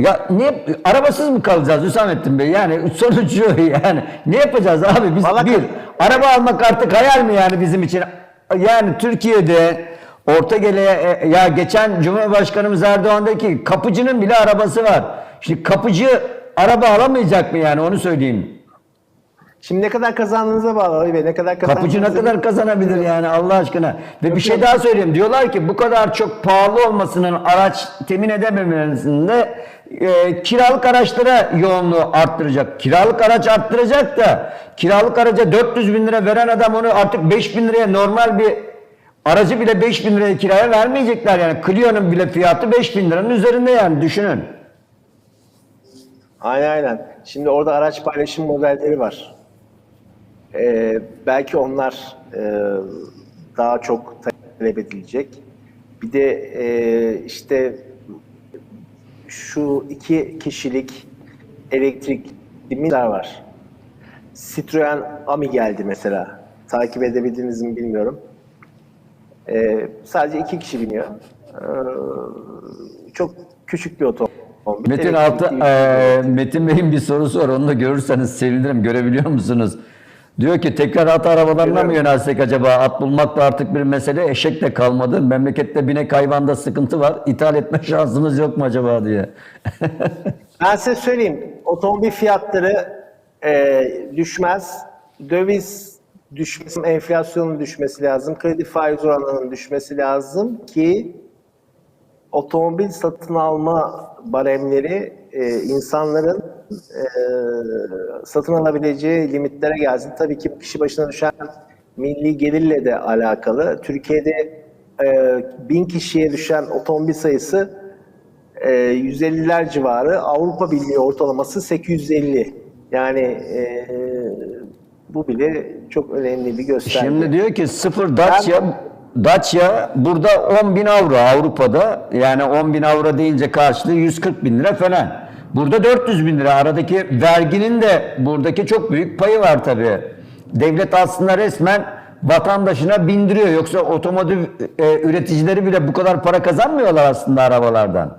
Ya ne arabasız mı kalacağız Hüsamettin Bey? Yani sonuç şu yani. Ne yapacağız abi biz Valla- bir araba almak artık hayal mi yani bizim için? Yani Türkiye'de orta gele e, ya geçen Cumhurbaşkanımız Erdoğan dedi ki kapıcının bile arabası var. Şimdi kapıcı araba alamayacak mı yani onu söyleyeyim. Şimdi ne kadar kazandığınıza bağlı Ali Bey. Ne kadar Kapıcı ne kadar kazanabilir yani Allah aşkına. Ve bir şey daha söyleyeyim. Diyorlar ki bu kadar çok pahalı olmasının araç temin edememesinde e, kiralık araçlara yoğunluğu arttıracak. Kiralık araç arttıracak da kiralık araca 400 bin lira veren adam onu artık 5 bin liraya normal bir aracı bile 5 bin liraya kiraya vermeyecekler yani. Clio'nun bile fiyatı 5 bin liranın üzerinde yani düşünün. Aynen aynen. Şimdi orada araç paylaşım modelleri var. Ee, belki onlar e, daha çok talep edilecek. Bir de e, işte şu iki kişilik elektrikliler var. Citroen Ami geldi mesela. Takip edebildiniz mi bilmiyorum. Ee, sadece iki kişi biniyor. Ee, çok küçük bir otomobil. Metin bir- eee, Metin Bey'in bir sorusu var. Onu da görürseniz sevinirim. Görebiliyor musunuz? Diyor ki tekrar at arabalarına mı yönelsek acaba? At bulmak da artık bir mesele. Eşek de kalmadı. Memlekette binek hayvanda sıkıntı var. İthal etme şansımız yok mu acaba diye. Ben size söyleyeyim. Otomobil fiyatları e, düşmez. Döviz düşmesi, enflasyonun düşmesi lazım. Kredi faiz oranlarının düşmesi lazım ki otomobil satın alma baremleri e, insanların e, satın alabileceği limitlere gelsin. Tabii ki kişi başına düşen milli gelirle de alakalı. Türkiye'de e, bin kişiye düşen otomobil sayısı e, 150'ler civarı. Avrupa Birliği ortalaması 850. Yani e, bu bile çok önemli bir gösterge. Şimdi diyor ki sıfır Dacia Dacia burada 10 bin avro Avrupa'da yani 10 bin avro deyince karşılığı 140 bin lira falan. Burada 400 bin lira aradaki verginin de buradaki çok büyük payı var tabii. Devlet aslında resmen vatandaşına bindiriyor. Yoksa otomotiv e, üreticileri bile bu kadar para kazanmıyorlar aslında arabalardan.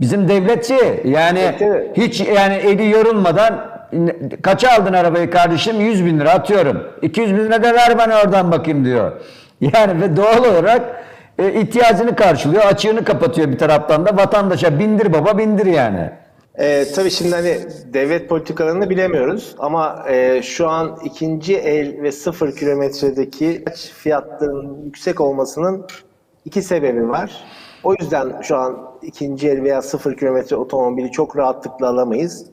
Bizim devletçi yani Evet, evet. hiç yani eli yorulmadan kaça aldın arabayı kardeşim? 100 bin lira atıyorum. 200 bin lira da ver bana oradan bakayım diyor. Yani ve doğal olarak e, ihtiyacını karşılıyor, açığını kapatıyor bir taraftan da vatandaşa bindir baba bindir yani. Ee, tabii şimdi hani devlet politikalarını bilemiyoruz ama e, şu an ikinci el ve sıfır kilometredeki araç fiyatlarının yüksek olmasının iki sebebi var. O yüzden şu an ikinci el veya sıfır kilometre otomobili çok rahatlıkla alamayız.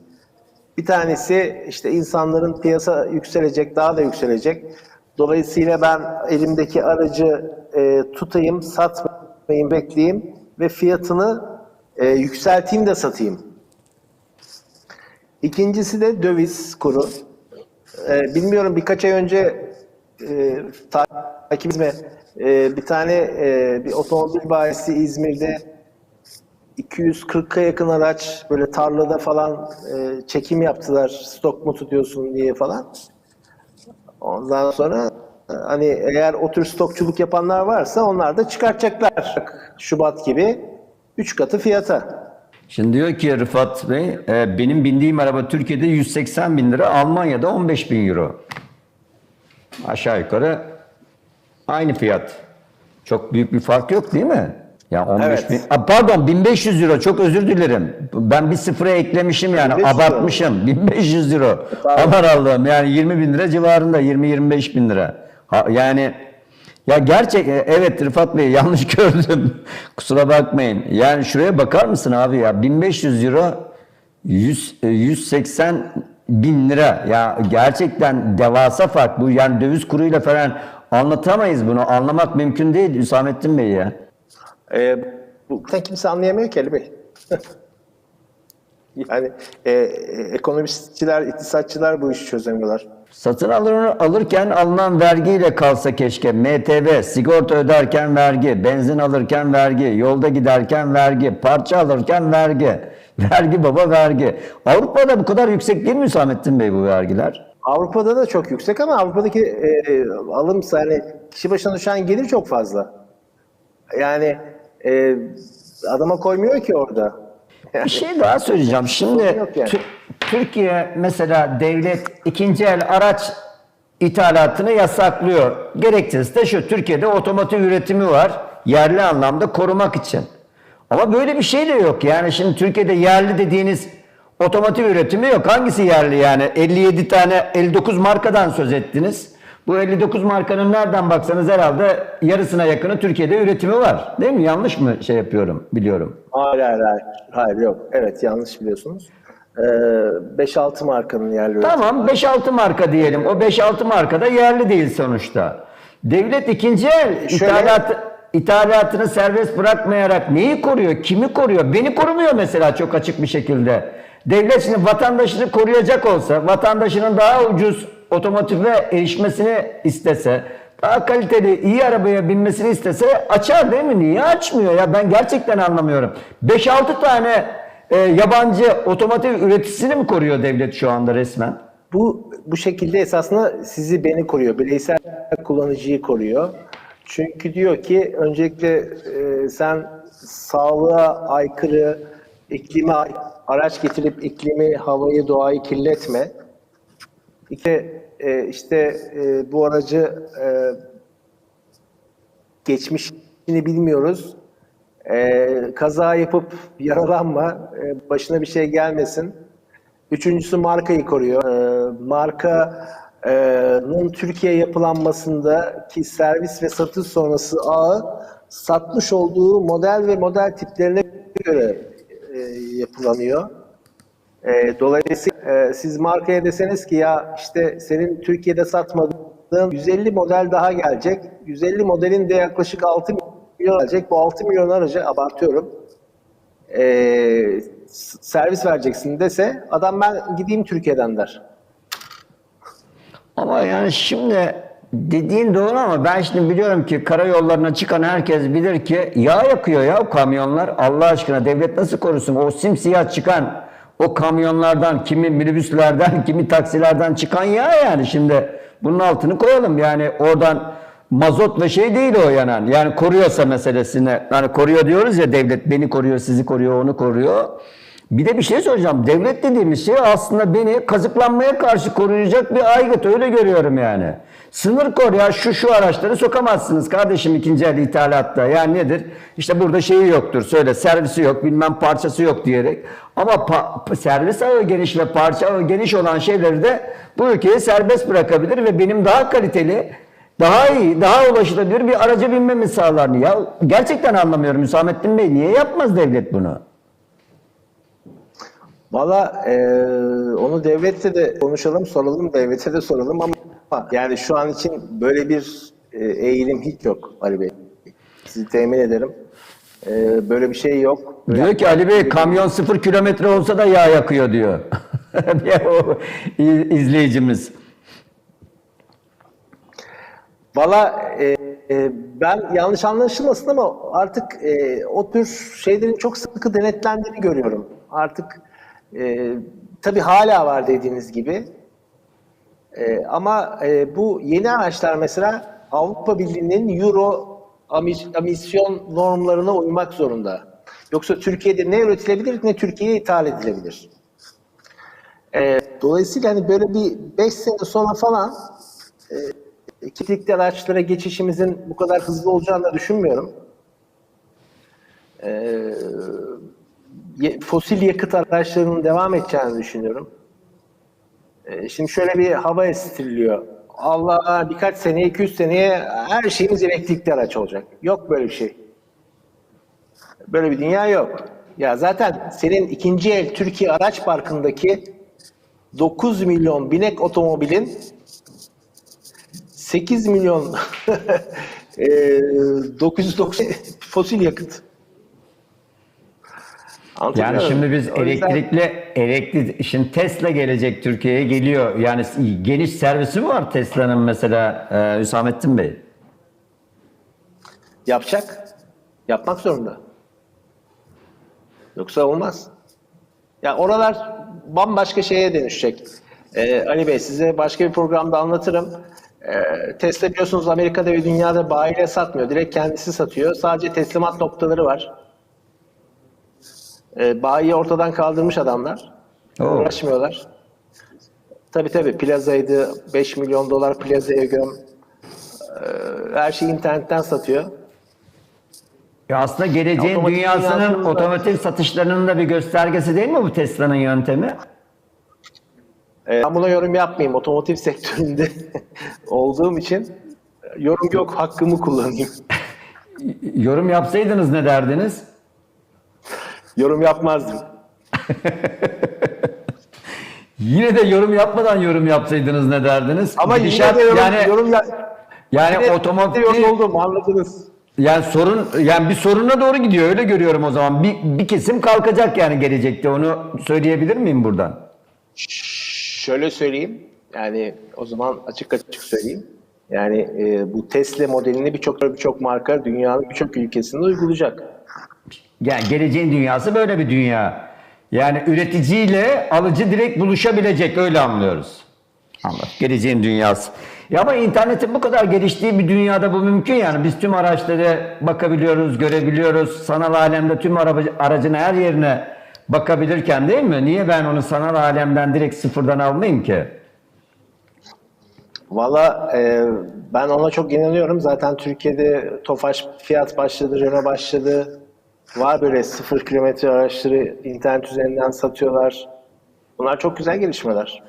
Bir tanesi işte insanların piyasa yükselecek, daha da yükselecek. Dolayısıyla ben elimdeki aracı e, tutayım, satmayayım, bekleyeyim ve fiyatını e, yükselteyim de satayım. İkincisi de döviz kuru. Ee, bilmiyorum birkaç ay önce e, takip mi e, bir tane e, bir otomobil bayisi İzmir'de 240'a yakın araç böyle tarlada falan e, çekim yaptılar stok mu tutuyorsun diye falan. Ondan sonra e, hani eğer o tür stokçuluk yapanlar varsa onlar da çıkartacaklar Şubat gibi 3 katı fiyata. Şimdi diyor ki Rıfat Bey, e, benim bindiğim araba Türkiye'de 180 bin lira, Almanya'da 15 bin euro. Aşağı yukarı aynı fiyat. Çok büyük bir fark yok değil mi? Ya 15 Evet. bin, Aa, pardon 1500 euro çok özür dilerim. Ben bir sıfıra eklemişim yani 1500 euro. abartmışım. 1500 euro. Aman Allah'ım yani 20 bin lira civarında 20-25 bin lira. Ha, yani ya gerçek e, evet Rıfat Bey yanlış gördüm. Kusura bakmayın. Yani şuraya bakar mısın abi ya 1500 euro 100, e, 180 bin lira. Ya gerçekten devasa fark bu. Yani döviz kuruyla falan anlatamayız bunu. Anlamak mümkün değil Hüsamettin Bey ya. Ee, bu kimse anlayamıyor ki Ali Bey. yani e, e, ekonomistçiler, iktisatçılar bu işi çözemiyorlar. Satın alır, alırken alınan vergiyle kalsa keşke. MTV, sigorta öderken vergi, benzin alırken vergi, yolda giderken vergi, parça alırken vergi. Vergi baba vergi. Avrupa'da bu kadar yüksek değil mi Hüsamettin Bey bu vergiler? Avrupa'da da çok yüksek ama Avrupa'daki e, alım yani kişi başına düşen gelir çok fazla. Yani e, adama koymuyor ki orada. Bir şey daha söyleyeceğim. Şimdi yani. Tü- Türkiye mesela devlet ikinci el araç ithalatını yasaklıyor. Gerekçesi de şu. Türkiye'de otomotiv üretimi var. Yerli anlamda korumak için. Ama böyle bir şey de yok. Yani şimdi Türkiye'de yerli dediğiniz otomotiv üretimi yok. Hangisi yerli yani? 57 tane 59 markadan söz ettiniz. Bu 59 markanın nereden baksanız herhalde yarısına yakını Türkiye'de üretimi var. Değil mi? Yanlış mı şey yapıyorum? Biliyorum. Hayır hayır hayır. Hayır yok. Evet yanlış biliyorsunuz. Ee, 5-6 markanın yerli üretimi. Tamam 5-6 marka diyelim. O 5-6 marka da yerli değil sonuçta. Devlet ikinci el Şöyle- ithalat, ithalatını serbest bırakmayarak neyi koruyor? Kimi koruyor? Beni korumuyor mesela çok açık bir şekilde. Devlet şimdi vatandaşını koruyacak olsa, vatandaşının daha ucuz otomotive erişmesini istese, daha kaliteli iyi arabaya binmesini istese açar değil mi? Niye açmıyor ya? Ben gerçekten anlamıyorum. 5-6 tane e, yabancı otomotiv üreticisini mi koruyor devlet şu anda resmen? Bu bu şekilde esasında sizi beni koruyor. Bireysel kullanıcıyı koruyor. Çünkü diyor ki öncelikle e, sen sağlığa aykırı iklime araç getirip iklimi, havayı, doğayı kirletme. İki, e, işte e, bu aracı e, geçmişini bilmiyoruz. E, kaza yapıp yaralanma, e, başına bir şey gelmesin. Üçüncüsü markayı koruyor. E, markanın Türkiye yapılanmasındaki servis ve satış sonrası ağı satmış olduğu model ve model tiplerine göre e, yapılanıyor. E, dolayısıyla e, siz markaya deseniz ki ya işte senin Türkiye'de satmadığın 150 model daha gelecek. 150 modelin de yaklaşık 6 milyon gelecek. Bu 6 milyon aracı abartıyorum. E, servis vereceksin dese adam ben gideyim Türkiye'den der. Ama yani şimdi dediğin doğru ama ben şimdi biliyorum ki karayollarına çıkan herkes bilir ki yağ yakıyor ya kamyonlar. Allah aşkına devlet nasıl korusun? O simsiyah çıkan o kamyonlardan, kimi minibüslerden, kimi taksilerden çıkan yağ yani şimdi bunun altını koyalım. Yani oradan mazot ve şey değil o yanan. Yani koruyorsa meselesine. Yani koruyor diyoruz ya devlet beni koruyor, sizi koruyor, onu koruyor. Bir de bir şey soracağım. Devlet dediğimiz şey aslında beni kazıklanmaya karşı koruyacak bir aygıt. Öyle görüyorum yani. Sınır kor ya şu şu araçları sokamazsınız kardeşim ikinci el ithalatta. Yani nedir? İşte burada şeyi yoktur. Söyle servisi yok bilmem parçası yok diyerek. Ama pa- servis ağı geniş ve parça ağı geniş olan şeyleri de bu ülkeye serbest bırakabilir ve benim daha kaliteli daha iyi, daha ulaşılabilir bir araca binmemi sağlar. Ya gerçekten anlamıyorum Hüsamettin Bey. Niye yapmaz devlet bunu? Valla e, onu devlette de konuşalım, soralım, devlete de soralım ama yani şu an için böyle bir e, eğilim hiç yok Ali Bey. Sizi temin ederim. E, böyle bir şey yok. Böyle Diyor ki Ali Bey kamyon sıfır kilometre olsa da yağ yakıyor diyor. Bir o iz- izleyicimiz. Valla e, e, ben yanlış anlaşılmasın ama artık e, o tür şeylerin çok sıkı denetlendiğini görüyorum. Artık e, tabii hala var dediğiniz gibi. E, ama e, bu yeni araçlar mesela Avrupa Birliği'nin Euro emisyon normlarına uymak zorunda. Yoksa Türkiye'de ne üretilebilir ne Türkiye'ye ithal edilebilir. E, dolayısıyla hani böyle bir 5 sene sonra falan kilitli araçlara geçişimizin bu kadar hızlı olacağını düşünmüyorum. Ee, fosil yakıt araçlarının devam edeceğini düşünüyorum. Ee, şimdi şöyle bir hava estiriliyor. Allah birkaç seneye, 200 seneye her şeyimiz elektrikli araç olacak. Yok böyle bir şey. Böyle bir dünya yok. Ya zaten senin ikinci el Türkiye araç parkındaki 9 milyon binek otomobilin 8 milyon e, 990 fosil yakıt. Anlatabiliyor Yani muyum? şimdi biz O yüzden- elektrikli elektrik şimdi Tesla gelecek Türkiye'ye geliyor. Yani geniş servisi mi var Tesla'nın mesela e, Hüsamettin Bey? Yapacak. Yapmak zorunda. Yoksa olmaz. Ya oralar bambaşka şeye dönüşecek. Ee, Ali Bey size başka bir programda anlatırım. Ee, Tesla biliyorsunuz Amerika'da ve dünyada bayiyle satmıyor. Direkt kendisi satıyor. Sadece teslimat noktaları var. E, bayi ortadan kaldırmış adamlar. Oo. Uğraşmıyorlar. Tabii tabii plazaydı. 5 milyon dolar plazaya göm. E, her şeyi internetten satıyor. Ya aslında geleceğin Otomotiv dünyasının dünyasında- otomotiv satışlarının da bir göstergesi değil mi bu Tesla'nın yöntemi? E, ben buna yorum yapmayayım. Otomotiv sektöründe olduğum için yorum yok. Hakkımı kullanayım. Yorum yapsaydınız ne derdiniz? Yorum yapmazdım. Yine de yorum yapmadan yorum yapsaydınız ne derdiniz? Ama Gidişat- yine de yorum, yani yorum ya, yani otomotiv yorum oldum anladınız. yani sorun yani bir soruna doğru gidiyor öyle görüyorum o zaman. Bir, bir kesim kalkacak yani gelecekte onu söyleyebilir miyim buradan? Şöyle söyleyeyim. Yani o zaman açık açık söyleyeyim. Yani e, bu Tesla modelini birçok birçok marka dünyanın birçok ülkesinde uygulayacak. Yani geleceğin dünyası böyle bir dünya. Yani üreticiyle alıcı direkt buluşabilecek öyle anlıyoruz. Anladım. Geleceğin dünyası. Ya ama internetin bu kadar geliştiği bir dünyada bu mümkün yani. Biz tüm araçlara bakabiliyoruz, görebiliyoruz. Sanal alemde tüm araba, aracın her yerine bakabilirken değil mi? Niye ben onu sanal alemden direkt sıfırdan almayayım ki? Valla e, ben ona çok inanıyorum. Zaten Türkiye'de Tofaş Fiyat başladı, Renault başladı. Var böyle sıfır kilometre araçları internet üzerinden satıyorlar. Bunlar çok güzel gelişmeler.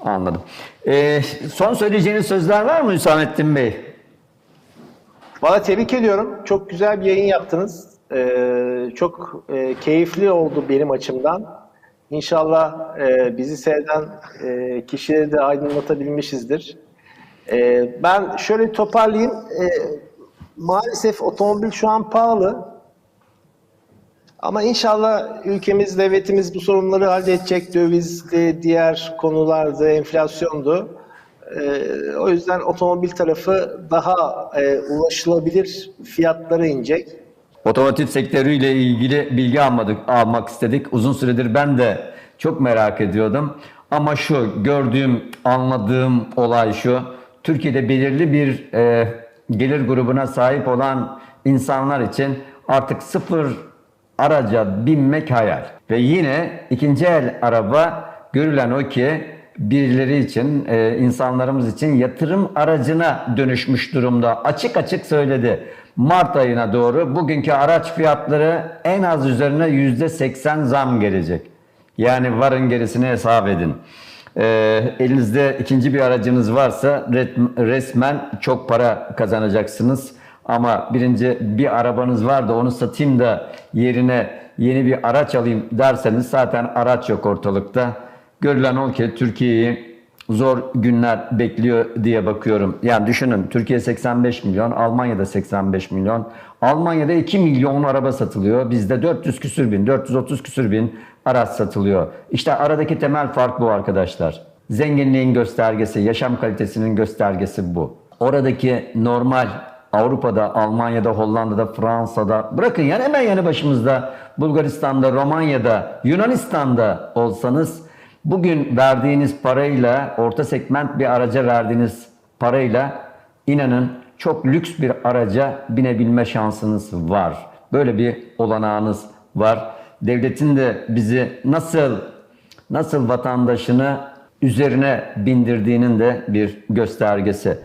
Anladım. Ee, son söyleyeceğiniz sözler var mı Hüsamettin Bey? Valla tebrik ediyorum. Çok güzel bir yayın yaptınız. Ee, çok e, keyifli oldu benim açımdan. İnşallah e, bizi seyreden e, kişileri de aydınlatabilmişizdir. E, ben şöyle toparlayayım. E, maalesef otomobil şu an pahalı. Ama inşallah ülkemiz, devletimiz bu sorunları halledecek. Dövizdi, diğer konulardı, enflasyondu. Ee, o yüzden otomobil tarafı daha e, ulaşılabilir fiyatlara inecek. Otomotiv sektörüyle ilgili bilgi almadık, almak istedik. Uzun süredir ben de çok merak ediyordum. Ama şu gördüğüm, anladığım olay şu. Türkiye'de belirli bir e, gelir grubuna sahip olan insanlar için artık sıfır araca binmek hayal. Ve yine ikinci el araba görülen o ki birileri için, e, insanlarımız için yatırım aracına dönüşmüş durumda. Açık açık söyledi. Mart ayına doğru bugünkü araç fiyatları en az üzerine %80 zam gelecek. Yani varın gerisini hesap edin. E, elinizde ikinci bir aracınız varsa resmen çok para kazanacaksınız. Ama birinci bir arabanız var da onu satayım da yerine yeni bir araç alayım derseniz zaten araç yok ortalıkta. Görülen o ki Türkiye'yi zor günler bekliyor diye bakıyorum. Yani düşünün Türkiye 85 milyon, Almanya'da 85 milyon. Almanya'da 2 milyon araba satılıyor. Bizde 400 küsür bin, 430 küsür bin araç satılıyor. İşte aradaki temel fark bu arkadaşlar. Zenginliğin göstergesi, yaşam kalitesinin göstergesi bu. Oradaki normal Avrupa'da, Almanya'da, Hollanda'da, Fransa'da bırakın yani hemen yanı başımızda Bulgaristan'da, Romanya'da, Yunanistan'da olsanız bugün verdiğiniz parayla orta segment bir araca verdiğiniz parayla inanın çok lüks bir araca binebilme şansınız var. Böyle bir olanağınız var. Devletin de bizi nasıl nasıl vatandaşını üzerine bindirdiğinin de bir göstergesi.